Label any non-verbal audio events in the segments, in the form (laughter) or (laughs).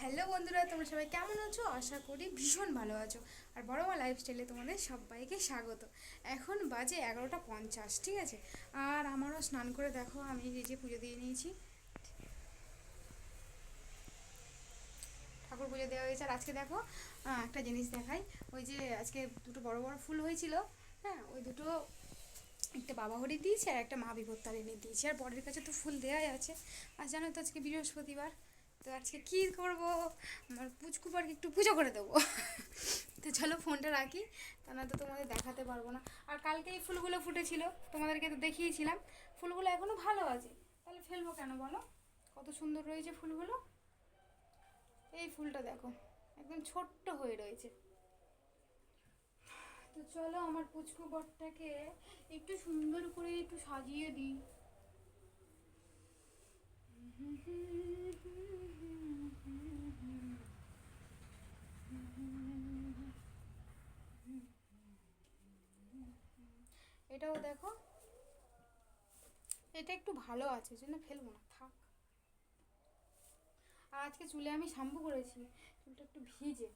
Hello বন্ধুরা, তোমরা সবাই কেমন আছো? আশা করি ভীষণ ভালো আছো। আর বড় মা লাইফস্টাইলে তোমাদের সবাইকে স্বাগত। এখন বাজে এগারোটা পঞ্চাশ, ঠিক আছে? আর আমারও স্নান করে দেখো, আমি নিজে পুজো দিয়ে নিয়েছি। ঠাকুর পুজো দেওয়া হয়েছে। আর আজকে দেখো একটা জিনিস দেখাই। ওই যে আজকে দুটো বড় বড় ফুল হয়েছিল হ্যাঁ? ওই দুটো একটা বাবা হরি দিয়েছে আর একটা মা বিপত্তার এনে দিয়েছে। আর বরের কাছে তো ফুল দেওয়াই আছে। আর জানো তো আজকে বৃহস্পতিবার। তো আজকে কী করব? আমার পুচকুপারকে একটু পুজো করে দেবো। তো চলো ফোনটা রাখি, তা না তো তোমাদের দেখাতে পারব না। আর কালকে এই ফুলগুলো ফুটেছিল, তোমাদেরকে তো দেখিয়েছিলাম। ফুলগুলো এখনও ভালো আছে। তাহলে ফেলব কেন বলো? কত সুন্দর রয়েছে ফুলগুলো। এই ফুলটা দেখো, একদম ছোট্ট হয়ে রয়েছে। তো চলো আমার পুচকু বরটাকে একটু সুন্দর করে একটু সাজিয়ে দিই। এটাও দেখো। এটা একটু ভালো আছে জন্য ফেলব না, থাক। আর আজকে চুলে আমি শ্যাম্পু করেছি, চুলটা একটু ভিজে।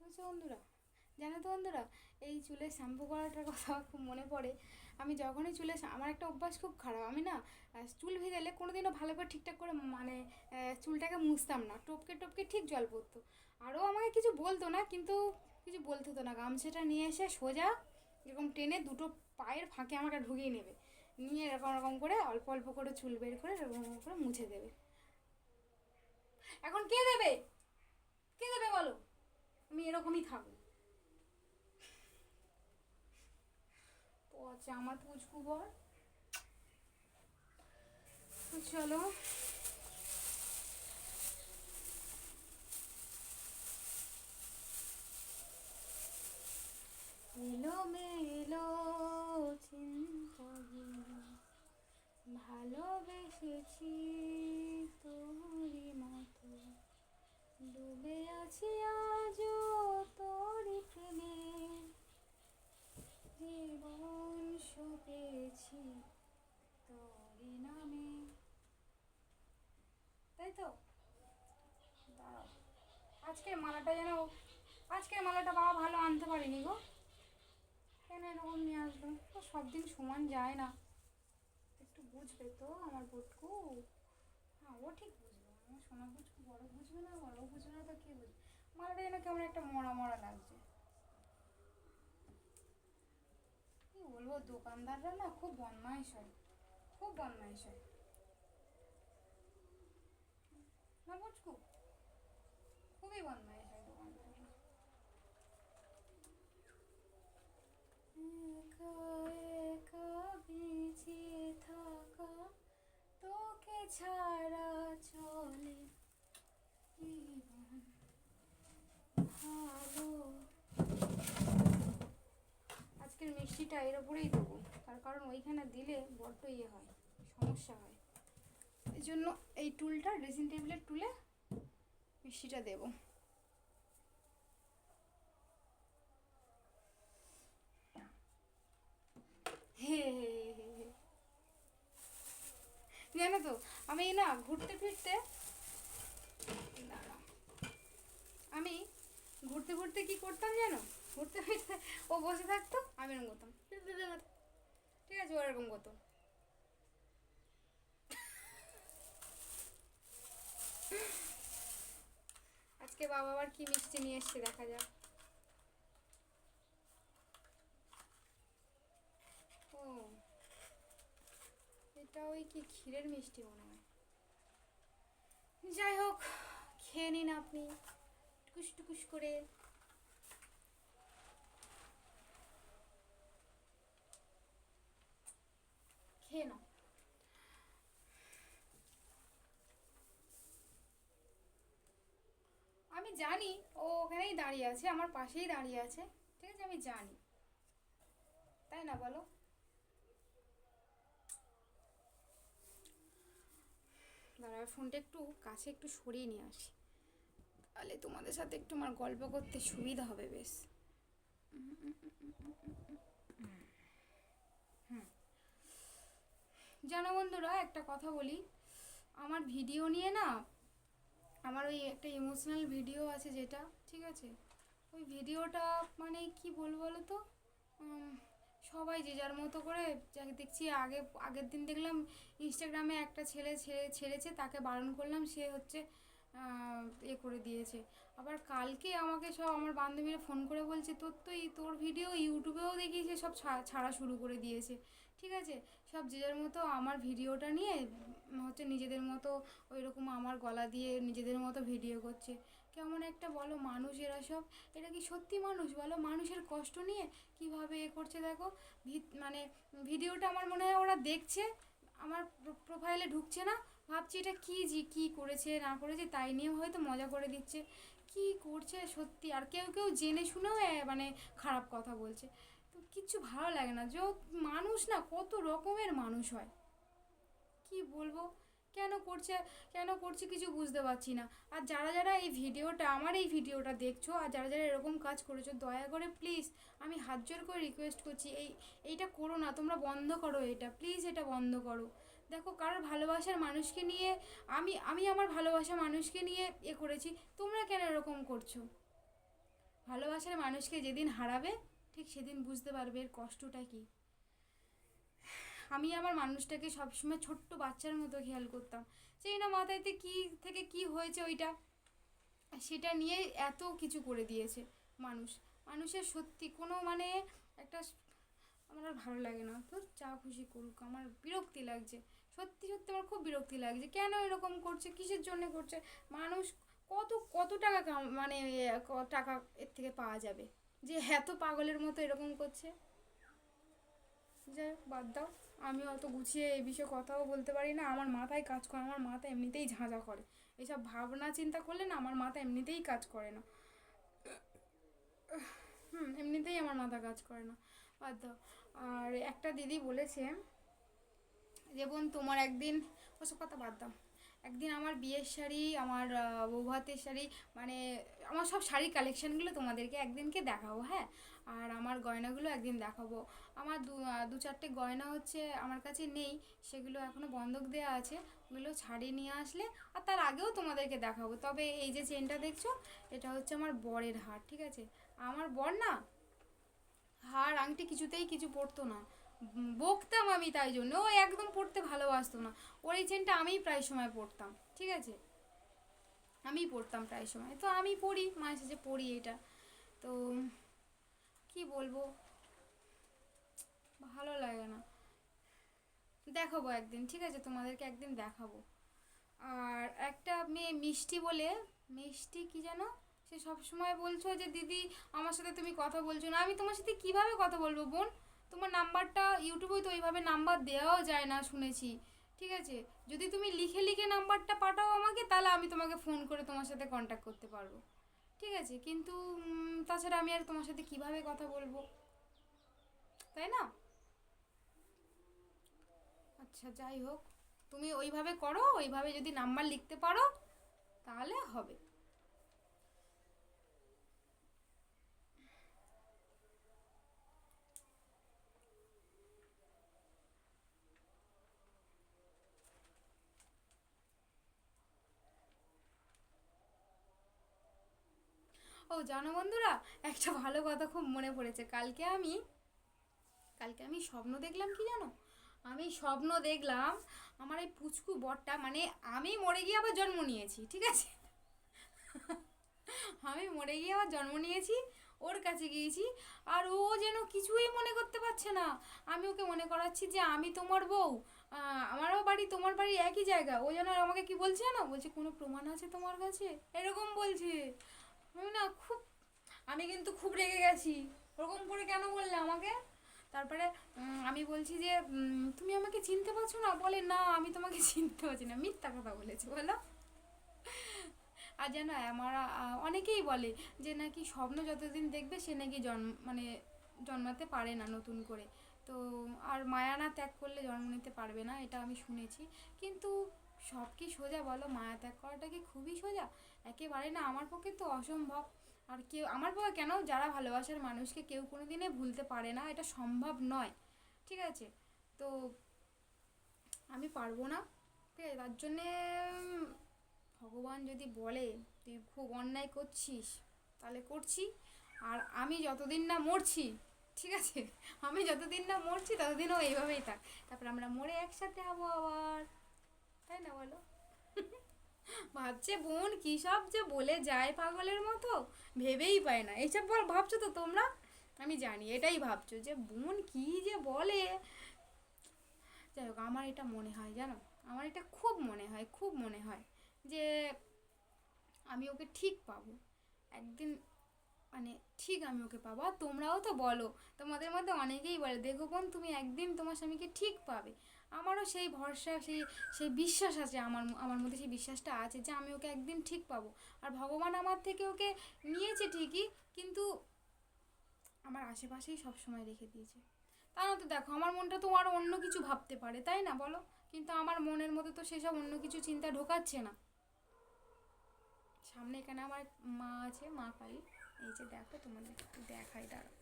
বুঝছ বন্ধুরা? জানো তো বন্ধুরা, এই চুলে শ্যাম্পু করাটার কথা খুব মনে পড়ে। আমি যখনই চুলে আমার একটা অভ্যাস খুব খারাপ। আমি না চুল ভেজালে কোনোদিনও ভালো করে ঠিকঠাক করে মানে চুলটাকে মুছতাম না। টপকে টপকে ঠিক জল পড়তো। আরও আমাকে কিছু বলতো না, কিন্তু কিছু বলতে হতো না। গামছাটা নিয়ে এসে সোজা এরকম টেনে দুটো পায়ের ফাঁকে আমাকে ঢুকিয়ে নেবে। নিয়ে এরকম এরকম করে অল্প অল্প করে চুল বের করে এরকম করে মুছে দেবে। এখন কে দেবে? কে দেবে বলো? আমি এরকমই থাকব আছে আমার পুচকু বর। চলো। এলো মেলো চিন্তাগুলো ভালোবেসেছি তোরই মতো ডুবে আছি আজও তোরই প্রেমে জীবন সপেছি তোরই নামে তাই তো দাঁড়াও আজকের মালাটা যেন আজকের বাবা ভালো আনতে পারিনি গো। কেন এরকম নিয়ে আসলো তো সব দিন সমান যায় না। একটু বুঝবে তো আমার বুটকু। হ্যাঁ ও ঠিক বুঝবে। আমার সোনা বুটকু বড় বুঝবে না, বড় বুঝবে না, তো কে বুঝবে? মালাটা যেন কেমন একটা মরা মরা লাগছে। কি বলব, দোকানদাররা না খুব বদমাইশ হয়। খুব বদমাইশ হয়। না বুঝকু খুবই বদমাইশ হয় দোকানদাররা একা থাকা, তোকে ছাড়া চলে ভালো। আজকের মিষ্টিটা এর ওপরেই দেবো, তার কারণ ওইখানে দিলে বড্ড ইয়ে হয়, সমস্যা হয়। এই জন্য এই টুলটা ড্রেসিং টেবিলের টুলে মিষ্টিটা দেবো। জানো তো, আমি না ঘুরতে ফিরতে। আমি ঘুরতে ঘুরতে কি করতাম জানো? ঘুরতে ফিরতে ও বসে থাকতো, আমি এরকম করতাম। ঠিক আছে, ও এরকম করতো। আজকে বাবা আবার কি মিষ্টি নিয়ে এসছে দেখা যাক। ও এটা ওই কি ক্ষীরের মিষ্টি মনে হয়। যাই হোক, খেয়ে নিন আপনি। টুকুস টুকুস করে। খেয়ে নাও। আমি জানি ও ওখানেই দাঁড়িয়ে আছে, আমার পাশেই দাঁড়িয়ে আছে। ঠিক আছে, আমি জানি। তাই না বলো? দাঁড়া ফোনটা একটু কাছে একটু সরিয়ে নিয়ে আসি। তাহলে তোমাদের সাথে একটু আমার গল্প করতে সুবিধা হবে, বেশ। জানো বন্ধুরা, একটা কথা বলি। আমার ভিডিও নিয়ে না, আমার ওই একটা ইমোশনাল ভিডিও আছে যেটা, ঠিক আছে? ওই ভিডিওটা মানে কি বলব বলো তো? সবাই যে যার মতো করে দেখছি আগে, আগের দিন দেখলাম ইনস্টাগ্রামে একটা ছেলে ছেড়ে, ছেড়েছে, তাকে বারণ করলাম, সে হচ্ছে এ করে দিয়েছে। আবার কালকে আমাকে সব আমার বান্ধবীরা ফোন করে বলছে, তোর তো এই, তোর ভিডিও ইউটিউবেও দেখি সে সব ছাড়া শুরু করে দিয়েছে। ঠিক আছে? সব যে যার মতো আমার ভিডিওটা নিয়ে, হচ্ছে নিজেদের মতো ওই রকম আমার গলা দিয়ে নিজেদের মতো ভিডিও করছে। কেমন একটা বলো মানুষ এরা সব, এটা কি সত্যি মানুষ? বলো মানুষের কষ্ট নিয়ে কীভাবে এ করছে দেখো? মানে ভিডিওটা আমার মনে হয় ওরা দেখছে, আমার প্রোফাইলে ঢুকছে না, ভাবছি এটা কী জি কী করেছে, না করেছে, তাই নিয়ে হয়তো মজা করে দিচ্ছে। কি করছে সত্যি? আর কেউ কেউ জেনে শুনেও মানে খারাপ কথা বলছে। তো কিচ্ছু ভালো লাগে না। যে মানুষ না, কত রকমের মানুষ হয়। কি বলব? কেন করছে কেন করছে কিছু বুঝতে পারছি না। আর যারা যারা এই ভিডিওটা, আমার এই ভিডিওটা দেখছ, আর যারা যারা এরকম কাজ করেছ, দয়া করে প্লিজ আমি হাত জোর করে রিকোয়েস্ট করছি, এই, এইটা করো না, তোমরা বন্ধ করো এটা প্লিজ এটা বন্ধ করো। দেখো, কারোর ভালোবাসার মানুষকে নিয়ে, আমি আমি আমার ভালোবাসা মানুষকে নিয়ে এ করেছি, তোমরা কেন এরকম করছ? ভালোবাসার মানুষকে যেদিন হারাবে, ঠিক সেদিন বুঝতে পারবে এর কষ্টটা কী। আমি আমার মানুষটাকে সবসময় ছোট্ট বাচ্চার মতো খেয়াল করতাম। সেই না মাথায়তে কি থেকে কি হয়েছে ওইটা, সেটা নিয়ে এত কিছু করে দিয়েছে মানুষ। মানুষের সত্যি কোনো মানে একটা আমার আর ভালো লাগে না। তো যা খুশি করুক, আমার বিরক্তি লাগছে। সত্যি সত্যি আমার খুব বিরক্তি লাগছে। কেন এরকম করছে? কিসের জন্য করছে? মানুষ কত কত টাকা মানে টাকা এর থেকে পাওয়া যাবে? যে এত পাগলের মতো এরকম করছে? যাই বাদ দাও। আমি অত গুছিয়ে এই বিষয়ে কথাও বলতে পারি না। আমার মাথায় কাজ করে, আমার মাথা এমনিতেই ঝাঁঝা করে। এসব ভাবনা চিন্তা করলে না আমার মাথা এমনিতেই কাজ করে না। হুম, এমনিতেই আমার মাথা কাজ করে না। বাদ দাও। আর একটা দিদি বলেছে, যে বোন, তোমার একদিন, ওসব কথা বাদ দাও। একদিন আমার বিয়ের শাড়ি, আমার বৌভাতের শাড়ি মানে আমার সব শাড়ির কালেকশানগুলো তোমাদেরকে একদিনকে দেখাবো হ্যাঁ? আর আমার গয়নাগুলো একদিন দেখাবো। আমার দু দু চারটে গয়না হচ্ছে আমার কাছে নেই, সেগুলো এখনও বন্ধক দেওয়া আছে। ওগুলো ছাড়িয়ে নিয়ে আসলে আর তার আগেও তোমাদেরকে দেখাবো। তবে এই যে চেনটা দেখছ, এটা হচ্ছে আমার বরের হার, ঠিক আছে? আমার বর না, হার, আংটি কিছুতেই কিছু পরতো না। বকতাম আমি তাই জন্য। ও একদম পড়তে ভালোবাসতো না। ওর এই চেনটা আমিই প্রায় সময় পরতাম, ঠিক আছে? আমিই পড়তাম প্রায় সময়। তো আমি পড়ি, মাঝে সাঝে পড়ি এটা। তো কি বলব? ভালো লাগে না। দেখাবো একদিন, ঠিক আছে? তোমাদেরকে একদিন দেখাবো। আর একটা মেয়ে মিষ্টি বলে, মিষ্টি কি জানো সে সব সময় বলছো যে, দিদি, আমার সাথে তুমি কথা বলছো না। আমি তোমার সাথে কীভাবে কথা বলব বোন? তোমার নাম্বারটা, ইউটিউবে তো ওইভাবে নাম্বার দেওয়াও যায় না শুনেছি। ঠিক আছে? যদি তুমি লিখে লিখে নাম্বারটা পাঠাও আমাকে, তাহলে আমি তোমাকে ফোন করে তোমার সাথে কন্ট্যাক্ট করতে পারব। ঠিক আছে? কিন্তু তাছাড়া আমি আর তোমার সাথে কীভাবে কথা বলব? তাই না? আচ্ছা যাই হোক। তুমি ওইভাবে করো, ওইভাবে যদি নাম্বার লিখতে পারো, তাহলে হবে। ও, জানো বন্ধুরা, একটা ভালো কথা খুব মনে পড়েছে। কালকে আমি কালকে আমি স্বপ্ন দেখলাম কি জানো? আমি স্বপ্ন দেখলাম আমার এই পুচকু বরটা মানে আমি মরে গিয়ে আবার জন্ম নিয়েছি, ঠিক আছে? আমি মরে গিয়ে আবার জন্ম নিয়েছি, ওর কাছে গিয়েছি, আর ও যেন কিছুই মনে করতে পারছে না। আমি ওকে মনে করাচ্ছি যে আমি তোমার বউ আমারও বাড়ি, তোমার বাড়ি একই জায়গা। ও যেন আমাকে কি বলছে না বলছে, কোনো প্রমাণ আছে তোমার কাছে? এরকম বলছে। আমি না খুব, আমি কিন্তু খুব রেগে গেছি। ওরকম করে কেন বললে আমাকে? তারপরে আমি বলছি যে তুমি আমাকে চিনতে পারছ না? বলে, না, আমি তোমাকে (laughs) চিনতে পারছি না। মিথ্যা কথা বলেছে, বলো। আর যেন আমার অনেকেই বলে যে, নাকি স্বপ্ন যতদিন দেখবে, সে নাকি জন্ম মানে জন্মাতে পারে না নতুন করে। তো, আর মায়া না ত্যাগ করলে জন্ম নিতে পারবে না, এটা আমি শুনেছি। কিন্তু সব কি সোজা বলো? মায়া ত্যাগ করাটা কি খুবই সোজা? একেবারে না, আমার পক্ষে তো অসম্ভব। আর কেউ, আমার পক্ষে কেন? যারা ভালোবাসার মানুষকে কেউ কোনো দিনে ভুলতে পারে না, এটা সম্ভব নয়। ঠিক আছে? তো আমি পারব না। ঠিক আছে? তার জন্যে, ভগবান যদি বলে, তুই খুব অন্যায় করছিস, তাহলে করছি। আর আমি যতদিন না মরছি, ঠিক আছে? আমি যতদিন না মরছি, ততদিনও এইভাবেই থাক। তারপর আমরা মরে একসাথে হব আবার। তাই না বলো? ভাবছে বোন, কী সব যে বলে যায় পাগলের মতো? ভেবেই পায় না। এইসব বল, ভাবছ তো তোমরা? আমি জানি, এটাই ভাবছ যে বোন কী যে বলে? যাই হোক, আমার এটা মনে হয়, জানো? আমার এটা খুব মনে হয়, খুব মনে হয় যে আমি ওকে ঠিক পাবো। একদিন মানে ঠিক আমি ওকে পাবো। আর তোমরাও তো বলো, তোমাদের মধ্যে অনেকেই বলে, দেখো বোন, তুমি একদিন তোমার স্বামীকে ঠিক পাবে। আমারও সেই ভরসা, সেই সেই বিশ্বাস আছে, আমার আমার মধ্যে সেই বিশ্বাসটা আছে যে আমি ওকে একদিন ঠিক পাবো। আর ভগবান আমার থেকে ওকে নিয়েছে ঠিকই, কিন্তু আমার আশেপাশেই সব সময় রেখে দিয়েছে। তা না তো দেখো, আমার মনটা তো আরও অন্য কিছু ভাবতে পারে, তাই না বলো? কিন্তু আমার মনের মধ্যে তো সেসব অন্য কিছু চিন্তা ঢোকাচ্ছে না। সামনে এখানে আমার মা আছে, মা কালী এই যে দেখো, তোমাদের একটু দেখাই দাঁড়া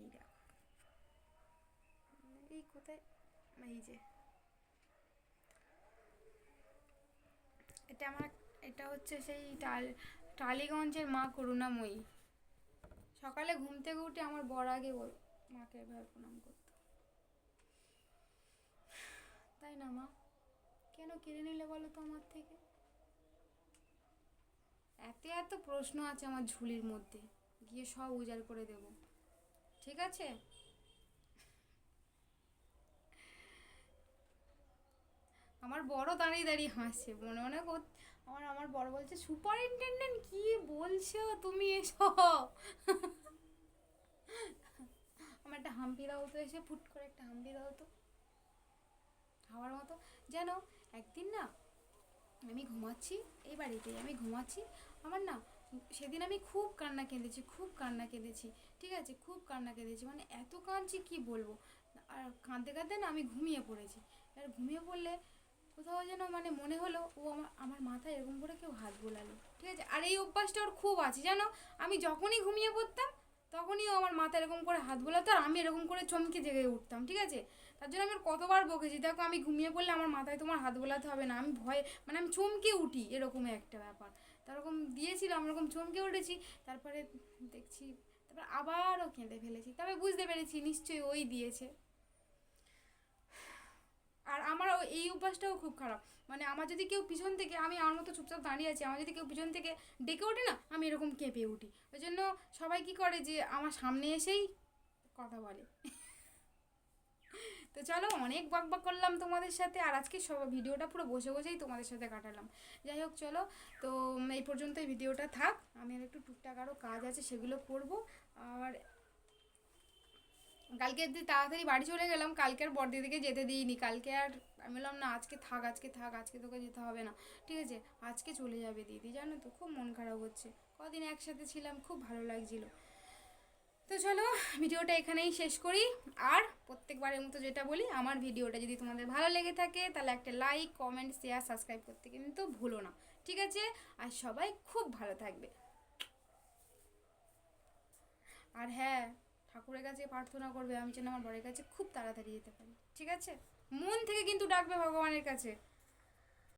এই দেখো। এই কোথায়? এই যে। এটা আমার, এটা হচ্ছে সেই টাল, টালিগঞ্জের মা করুণাময়ী। সকালে ঘুম থেকে উঠে আমার বর আগে মাকে এভাবে প্রণাম করতো। তাই না মা? কেন কেড়ে নিলে বলো তো আমার থেকে? এত এত প্রশ্ন আছে আমার ঝুলির মধ্যে। গিয়ে সব উজাড় করে দেব। ঠিক আছে? আমার বড় দাঁড়িয়ে দাঁড়িয়ে হাসছে মনে মনে আমার আমার বড় বলছে, সুপারিনটেন্ডেন্ট, কি বলছো তুমি এসো? আমার একটা হাম্পি দাও তো এসে, ফুট করে একটা হাম্পি দাও তো, খাওয়ার মতো। যেন একদিন না, আমি ঘুমাচ্ছি, এই বাড়িতেই আমি ঘুমাচ্ছি, আমার না, সেদিন আমি খুব কান্না কেঁদেছি, খুব কান্না কেঁদেছি, ঠিক আছে, খুব কান্না কেঁদেছি মানে এত কাঁদছি কি বলব? আর কাঁদতে কাঁদতে না আমি ঘুমিয়ে পড়েছি আর ঘুমিয়ে পড়লে কোথাও যেন মানে মনে হলো ও আমার আমার মাথায় এরকম করে কেউ হাত বোলালো। ঠিক আছে? আর এই অভ্যাসটা ওর খুব আছে, জানো? আমি যখনই ঘুমিয়ে পড়তাম, তখনই ও আমার মাথায় এরকম করে হাত বোলাতো আর আমি এরকম করে চমকে জেগে উঠতাম, ঠিক আছে? তার জন্য আমি কতবার বকেছি? দেখো, আমি ঘুমিয়ে পড়লে আমার মাথায় তোমার হাত বোলাতে হবে না। আমি ভয়ে মানে আমি চমকে উঠি, এরকম একটা ব্যাপার। তারকম দিয়েছিলাম এরকম চমকে উঠেছি। তারপরে দেখছি, তারপর আবারও কেঁদে ফেলেছি। তবে বুঝতে পেরেছি, নিশ্চয়ই ওই দিয়েছে। আর আমার এই অভ্যাসটাও খুব খারাপ। মানে আমার যদি কেউ পিছন থেকে, আমি আমার মতো চুপচাপ দাঁড়িয়ে আছি, আমার যদি কেউ পিছন থেকে ডেকে ওঠে না, আমি এরকম কেঁপে উঠি। ওই জন্য সবাই কী করে যে, আমার সামনে এসেই কথা বলে। তো চলো, অনেক বক বক করলাম তোমাদের সাথে, আর আজকে সব ভিডিওটা পুরো বসে বসেই তোমাদের সাথে কাটালাম। যাই হোক, চলো, তো এই পর্যন্তই ভিডিওটা থাক। আমি আর একটু টুকটাক আরও কাজ আছে, সেগুলো করব। আর কালকে তাড়াতাড়ি বাড়ি চলে গেলাম, কালকে আর বড়দিদিকে যেতে দিইনি। কালকে আর আমি বললাম, না, আজকে থাক আজকে থাক, আজকে তোকে যেতে হবে না। ঠিক আছে, আজকে চলে যাবে দিদি, জানো তো, খুব মন খারাপ হচ্ছে। কদিন একসাথে ছিলাম, খুব ভালো লাগছিল। তো চলো, ভিডিওটা এখানেই শেষ করি। আর প্রত্যেকবারের মতো যেটা বলি, আমার ভিডিওটা যদি তোমাদের ভালো লেগে থাকে, তাহলে একটা লাইক কমেন্ট শেয়ার সাবস্ক্রাইব করতে কিন্তু ভুলো না। ঠিক আছে? আর সবাই খুব ভালো থাকবে। আর হ্যাঁ ঠাকুরের কাছে প্রার্থনা করবে, আমি যেন আমার বরের কাছে খুব তাড়াতাড়ি যেতে পারি। ঠিক আছে? মন থেকে কিন্তু ডাকবে ভগবানের কাছে।